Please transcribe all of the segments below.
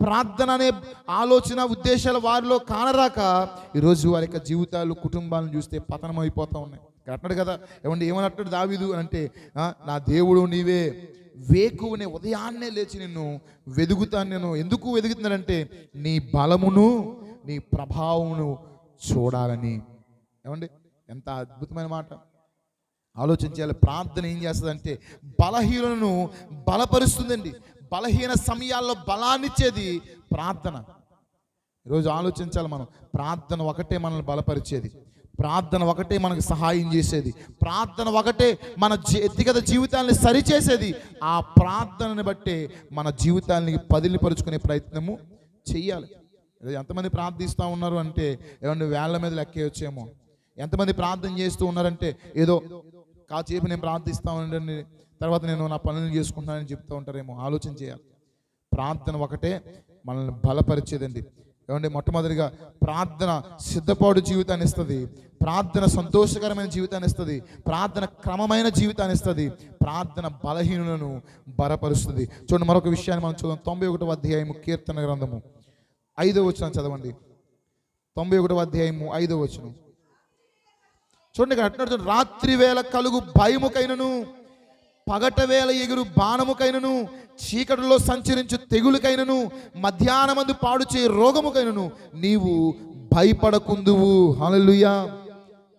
ప్రార్థన అనే ఆలోచన ఉద్దేశాలు వారిలో కానరాక ఈరోజు వారి యొక్క జీవితాలు కుటుంబాలను చూస్తే పతనం అయిపోతూ ఉన్నాయి అంటున్నాడు కదా ఏమండి ఏమన్నట్టు దావిదు అంటే నా దేవుడు నీవే వేకువనే ఉదయాన్నే లేచి నిన్ను వెదుగుతాను నేను. ఎందుకు వెదుగుతున్నానంటే నీ బలమును నీ ప్రభావమును చూడాలని. ఏమండి ఎంత అద్భుతమైన మాట. ఆలోచించాలి ప్రార్థన ఏం చేస్తుందంటే బలహీనను బలపరుస్తుందండి. బలహీన సమయాల్లో బలాన్నిచ్చేది ప్రార్థన. ఈరోజు ఆలోచించాలి మనం. ప్రార్థన ఒకటే మనల్ని బలపరిచేది. ప్రార్థన ఒకటే మనకు సహాయం చేసేది. ప్రార్థన ఒకటే మన వ్యక్తిగత జీవితాన్ని సరిచేసేది. ఆ ప్రార్థనని బట్టే మన జీవితాన్ని పదిలిపరుచుకునే ప్రయత్నము చెయ్యాలి. ఎంతమంది ప్రార్థిస్తూ ఉన్నారు అంటే ఏమన్నా వేళ్ళ మీద లెక్కేయొచ్చేమో. ఎంతమంది ప్రార్థన చేస్తూ ఉన్నారంటే ఏదో కాసేపు నేను ప్రార్థిస్తా ఉండండి తర్వాత నేను నా పనులు చేసుకుంటానని చెప్తూ ఉంటారేమో ఆలోచన చేయాలి. ప్రార్థన ఒకటే మనల్ని బలపరిచేదండి. ఏమంటే మొట్టమొదటిగా ప్రార్థన సిద్ధపాటు జీవితాన్ని ఇస్తుంది ప్రార్థన సంతోషకరమైన జీవితాన్ని ఇస్తుంది ప్రార్థన క్రమమైన జీవితాన్ని ఇస్తుంది ప్రార్థన బలహీనులను బలపరుస్తుంది. చూడండి మరొక విషయాన్ని మనం చూద్దాం. తొంభై ఒకటో అధ్యాయము కీర్తన గ్రంథము. ఐదో వచనం చదవండి. తొంభై ఒకటో అధ్యాయము ఐదో వచనం. చూడండి ఇక్కడ అంటున్నాడు రాత్రి వేళ కలుగు భయముకైనను. పగట వేల ఎగురు బాణముకైనను చీకటిలో సంచరించు తెగులుకైనను మధ్యాహ్నమందు పాడు చేయి రోగముకైనను నీవు భయపడకుందువు. హలలుయా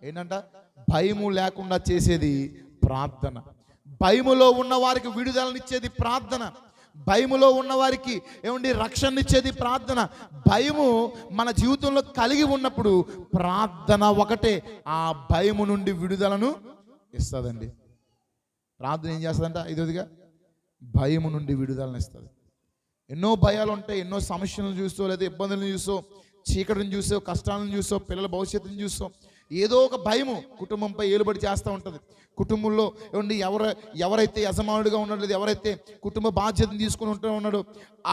ఏంటంట? భయము లేకుండా చేసేది ప్రార్థన. భయములో ఉన్న వారికి విడుదలనిచ్చేది ప్రార్థన. భయములో ఉన్న వారికి ఏమండి రక్షణనిచ్చేది ప్రార్థన. భయము మన జీవితంలో కలిగి ఉన్నప్పుడు ప్రార్థన ఒకటే. ఆ భయము నుండి విడుదలను ఇస్తుందండి. ప్రార్థన ఏం చేస్తుందంట? ఇదిగా భయము నుండి విడుదలనిస్తుంది ఎన్నో భయాలు ఉంటాయి ఎన్నో సమస్యలను చూస్తూ లేదా ఇబ్బందులను చూసో చీకటిని చూసో కష్టాలను చూసో పిల్లల భవిష్యత్తుని చూసో ఏదో ఒక భయము కుటుంబంపై ఏలుబడి చేస్తూ ఉంటుంది. కుటుంబంలో ఏమండి ఎవరు ఎవరైతే యజమానుడిగా ఉన్నాడు లేదా ఎవరైతే కుటుంబ బాధ్యతను తీసుకుని ఉంటూ ఉన్నాడో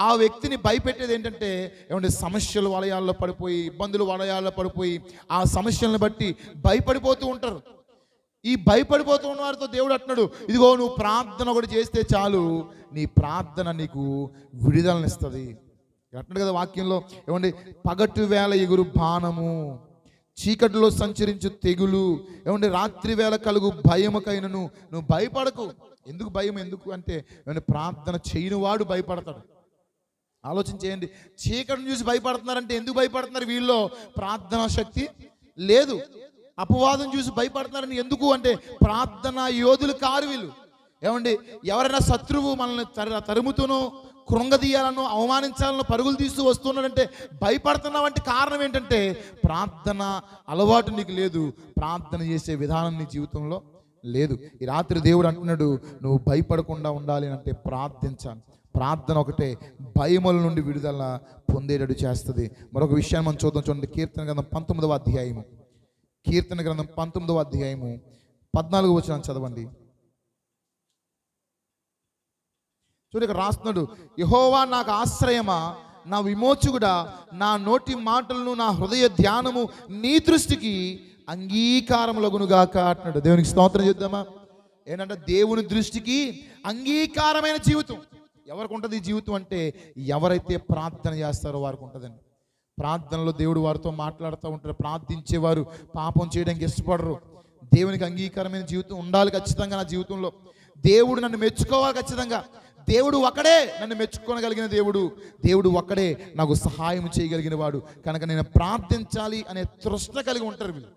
ఆ వ్యక్తిని భయపెట్టేది ఏంటంటే ఏమండి సమస్యలు వలయాల్లో పడిపోయి ఇబ్బందులు వలయాల్లో పడిపోయి ఆ సమస్యలను బట్టి భయపడిపోతూ ఉంటారు. ఈ భయపడిపోతున్న వారితో దేవుడు అంటున్నాడు ఇదిగో నువ్వు ప్రార్థన ఒకటి చేస్తే చాలు. నీ ప్రార్థన నీకు విడుదలనిస్తుంది అంటున్నాడు కదా వాక్యంలో ఏమండి? పగటి వేళ ఎగురు బాణము చీకటిలో సంచరించు తెగులు. ఏమండి? రాత్రి వేళ కలుగు భయముకైనను. నువ్వు భయపడకు. ఎందుకు భయం? ఎందుకు అంటే ఏమంటే ప్రార్థన చేయని వాడు భయపడతాడు. ఆలోచన చేయండి. చీకటిని చూసి భయపడుతున్నారంటే ఎందుకు భయపడుతున్నారు వీళ్ళలో ప్రార్థనా శక్తి లేదు. అపవాదం చూసి భయపడుతున్నారని ఎందుకు అంటే ప్రార్థన యోధులు కారు వీళ్ళు. ఏమండి? ఎవరైనా శత్రువు మనల్ని తర తరుముతూనో కృంగదీయాలనో అవమానించాలనో పరుగులు తీస్తూ వస్తున్నాడంటే భయపడుతున్నావంటే కారణం ఏంటంటే ప్రార్థన అలవాటు నీకు లేదు. ప్రార్థన చేసే విధానం నీ జీవితంలో లేదు. ఈ రాత్రి దేవుడు అంటున్నాడు నువ్వు భయపడకుండా ఉండాలి అంటే ప్రార్థించాలి ప్రార్థన ఒకటే భయముల నుండి విడుదల పొందేటట్టు చేస్తుంది. మరొక విషయాన్ని మనం చూద్దాం. చూడండి కీర్తన గ్రంథం పంతొమ్మిదవ అధ్యాయము. కీర్తన గ్రంథం పంతొమ్మిదవ అధ్యాయము పద్నాలుగు వచ్చిన చదవండి. చూడు ఇక్కడ రాస్తున్నాడు యహోవా నాకు ఆశ్రయమా నా విమోచకుడా నా నోటి మాటలను నా హృదయ ధ్యానము నీ దృష్టికి అంగీకారములగునుగాక అంటున్నాడు. దేవునికి స్తోత్రం చేద్దామా? ఏంటంటే దేవుని దృష్టికి అంగీకారమైన జీవితం. ఎవరికి ఉంటుంది ఈ జీవితం అంటే ఎవరైతే ప్రార్థన చేస్తారో వారికి ఉంటుందండి. ప్రార్థనలో దేవుడు వారితో మాట్లాడుతూ ఉంటారు ప్రార్థించేవారు పాపం చేయడానికి ఇష్టపడరు. దేవునికి అంగీకారమైన జీవితం ఉండాలి ఖచ్చితంగా నా జీవితంలో. దేవుడు నన్ను మెచ్చుకోవాలి ఖచ్చితంగా. దేవుడు ఒకడే నన్ను మెచ్చుకోగలిగిన దేవుడు. దేవుడు ఒక్కడే నాకు సహాయం చేయగలిగిన వాడు. కనుక నేను ప్రార్థించాలి అనే తృష్ణ కలిగి ఉంటారు వీళ్ళు.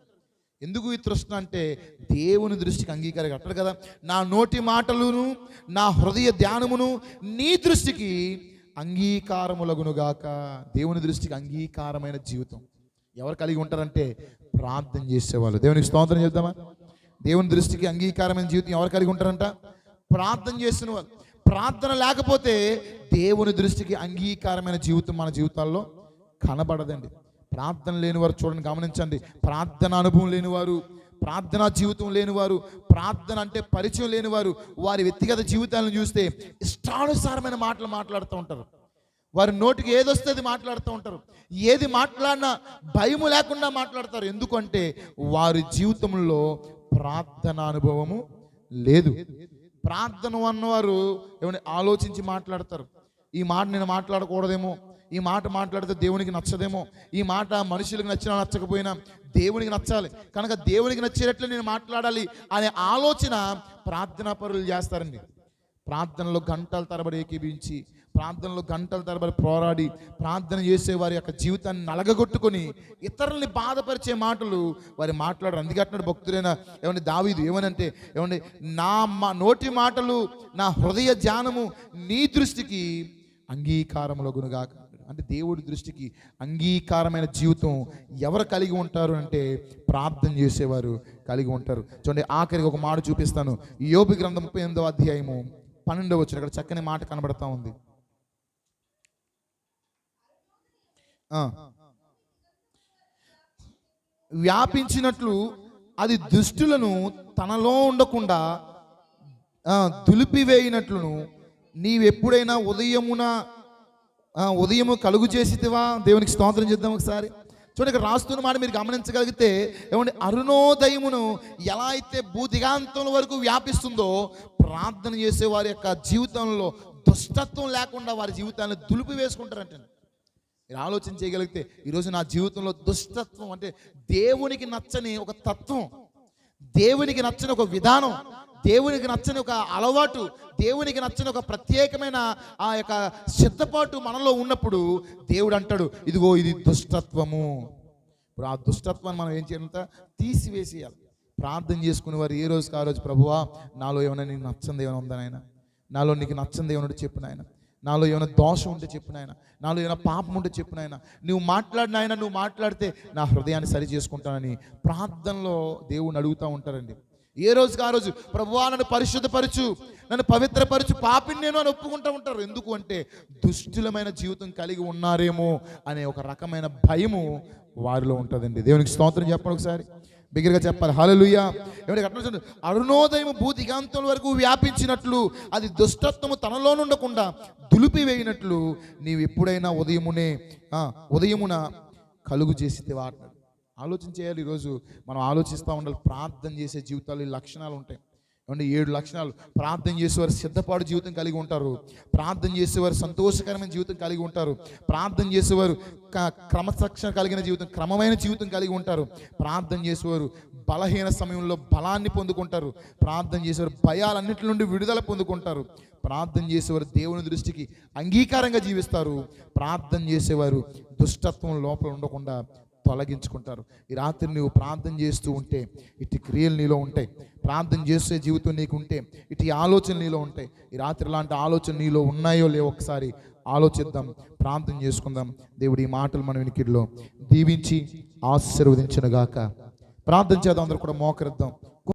ఎందుకు ఈ తృష్ణ అంటే దేవుని దృష్టికి అంగీకారం అంటారు కదా. నా నోటి మాటలును నా హృదయ ధ్యానమును నీ దృష్టికి అంగీకారములగునుగాక. దేవుని దృష్టికి అంగీకారమైన జీవితం. ఎవరు కలిగి ఉంటారంటే ప్రార్థన చేసేవాళ్ళు. దేవునికి స్తోత్రం చెప్తామా దేవుని దృష్టికి అంగీకారమైన జీవితం ఎవరు కలిగి ఉంటారంట? ప్రార్థన చేసిన వాళ్ళు. ప్రార్థన లేకపోతే దేవుని దృష్టికి అంగీకారమైన జీవితం మన జీవితాల్లో కనబడదండి. ప్రార్థన లేనివారు చూడండి గమనించండి. ప్రార్థన అనుభవం లేనివారు ప్రార్థనా జీవితం లేనివారు ప్రార్థన అంటే పరిచయం లేనివారు వారి వ్యక్తిగత జీవితాలను చూస్తే ఇష్టానుసారమైన మాటలు మాట్లాడుతూ ఉంటారు. వారి నోటికి ఏదొస్తే అది మాట్లాడుతూ ఉంటారు. ఏది మాట్లాడినా భయము లేకుండా మాట్లాడతారు. ఎందుకంటే వారి జీవితంలో ప్రార్థన అనుభవము లేదు. ప్రార్థన అన్నవారు ఏమైనా ఆలోచించి మాట్లాడతారు. ఈ మాట నేను మాట్లాడకూడదేమో ఈ మాట మాట్లాడితే దేవునికి నచ్చదేమో. ఈ మాట మనుషులకు నచ్చినా నచ్చకపోయినా దేవునికి నచ్చాలి. కనుక దేవునికి నచ్చేటట్లు నేను మాట్లాడాలి అనే ఆలోచన ప్రార్థనా పరులు చేస్తారండి. ప్రార్థనలో గంటల తరబడి ఏకీభించి ప్రార్థనలో గంటల తరబడి పోరాడి ప్రార్థన చేసే వారి యొక్క జీవితాన్ని నలగగొట్టుకొని ఇతరుల్ని బాధపరిచే మాటలు వారి మాట్లాడరు. అందుకే అంటున్నాడు భక్తుడైన ఏమండి దావీదు ఏమనంటే ఏమండి నా మా నోటి మాటలు నా హృదయ ధ్యానము నీ దృష్టికి అంగీకారములో గునుగాక అంటే దేవుడి దృష్టికి అంగీకారమైన జీవితం ఎవరు కలిగి ఉంటారు అంటే ప్రార్థన చేసేవారు కలిగి ఉంటారు. చూడండి ఆఖరికి ఒక మాట చూపిస్తాను. యోపి యోబి గ్రంథం ముప్పై ఎనిమిదవ అధ్యాయము పన్నెండవ వచ్చిన అక్కడ చక్కని మాట కనబడతా ఉంది. వ్యాపించినట్లు అది దుష్టులను తనలో ఉండకుండా ఆ, దులిపివేయినట్లును నీవెప్పుడైనా ఉదయమున ఉదయము కలుగు చేసితివా? దేవునికి స్తోత్రం చేద్దాం ఒకసారి. చూడండి ఇక్కడ రాస్తున్న మాట మీరు గమనించగలిగితే ఏమంటే అరుణోదయమును ఎలా అయితే భూదిగాంతం వరకు వ్యాపిస్తుందో ప్రార్థన చేసే వారి యొక్క జీవితంలో దుష్టత్వం లేకుండా వారి జీవితాన్ని దులుపు వేసుకుంటారంటే మీరు ఆలోచన చేయగలిగితే ఈరోజు నా జీవితంలో దుష్టత్వం అంటే దేవునికి నచ్చని ఒక తత్వం దేవునికి నచ్చని ఒక విధానం దేవునికి నచ్చని ఒక అలవాటు దేవునికి నచ్చని ఒక ప్రత్యేకమైన ఆ యొక్క సిద్ధపాటు మనలో ఉన్నప్పుడు దేవుడు అంటాడు ఇదిగో ఇది దుష్టత్వము. ఇప్పుడు ఆ దుష్టత్వాన్ని మనం ఏం చేయాలంట? తీసివేసేయాలి. ప్రార్థన చేసుకునే వారు ఏ రోజుకి ఆ రోజు ప్రభువా నాలో ఏమైనా నీకు నచ్చంది ఏమైనా ఉందా నాయన? నాలో నీకు నచ్చంది ఏమైనా చెప్పు నాయన. నాలో ఏమైనా దోషం ఉంటే చెప్పు నాయన. నాలో ఏమైనా పాపం ఉంటే చెప్పు నాయన. నువ్వు మాట్లాడిన ఆయన నువ్వు మాట్లాడితే నా హృదయాన్ని సరి చేసుకుంటానని ప్రార్థనలో దేవుణ్ణి అడుగుతూ ఉంటారండి. ఏ రోజుకి ఆ రోజు? ప్రభువా నన్ను పరిశుద్ధపరచు. నన్ను పవిత్రపరచు. పాపిని నేను అని ఒప్పుకుంటూ ఉంటారు. ఎందుకు అంటే దుష్టులమైన జీవితం కలిగి ఉన్నారేమో అనే ఒక రకమైన భయము వారిలో ఉంటుందండి. దేవునికి స్తోత్రం చెప్పండి ఒకసారి. బిగ్గరగా చెప్పాలి. హల్లెలూయా. ఎవరికి అట్లా అరుణోదయం భూతిగాంతం వరకు వ్యాపించినట్లు అది దుష్టత్వము తనలో ఉండకుండా దులిపి వేయినట్లు నీవు ఎప్పుడైనా ఉదయమునే ఉదయమున కలుగు చేసి వాడినాడు ఆలోచన చేయాలి. ఈరోజు మనం ఆలోచిస్తూ ఉండాలి. ప్రార్థన చేసే జీవితాలు ఈ లక్షణాలు ఉంటాయి. ఏమంటే ఏడు లక్షణాలు. ప్రార్థన చేసేవారు సిద్ధపాటు జీవితం కలిగి ఉంటారు. ప్రార్థన చేసేవారు సంతోషకరమైన జీవితం కలిగి ఉంటారు. ప్రార్థన చేసేవారు క- క్రమశిక్షణ కలిగిన జీవితం క్రమమైన జీవితం కలిగి ఉంటారు. ప్రార్థన చేసేవారు బలహీన సమయంలో బలాన్ని పొందుకుంటారు. ప్రార్థన చేసేవారు భయాలన్నిటి నుండి విడుదల పొందుకుంటారు. ప్రార్థన చేసేవారు దేవుని దృష్టికి అంగీకారంగా జీవిస్తారు. ప్రార్థన చేసేవారు దుష్టత్వం లోపల ఉండకుండా తొలగించుకుంటారు. ఈ రాత్రి నువ్వు ప్రార్థన చేస్తూ ఉంటే ఇటు క్రియలు నీలో ఉంటాయి. ప్రార్థన చేసే జీవితం నీకు ఉంటే ఇటు ఆలోచన నీలో ఉంటాయి. ఈ రాత్రి లాంటి ఆలోచన నీలో ఉన్నాయో లేవో ఒకసారి ఆలోచిద్దాం ప్రార్థన చేసుకుందాం. దేవుడి ఈ మాటలు మన వినికిడిలో దీవించి ఆశీర్వదించనుగాక. ప్రార్థన చేద్దాం అందరూ కూడా మోకరిద్దాం.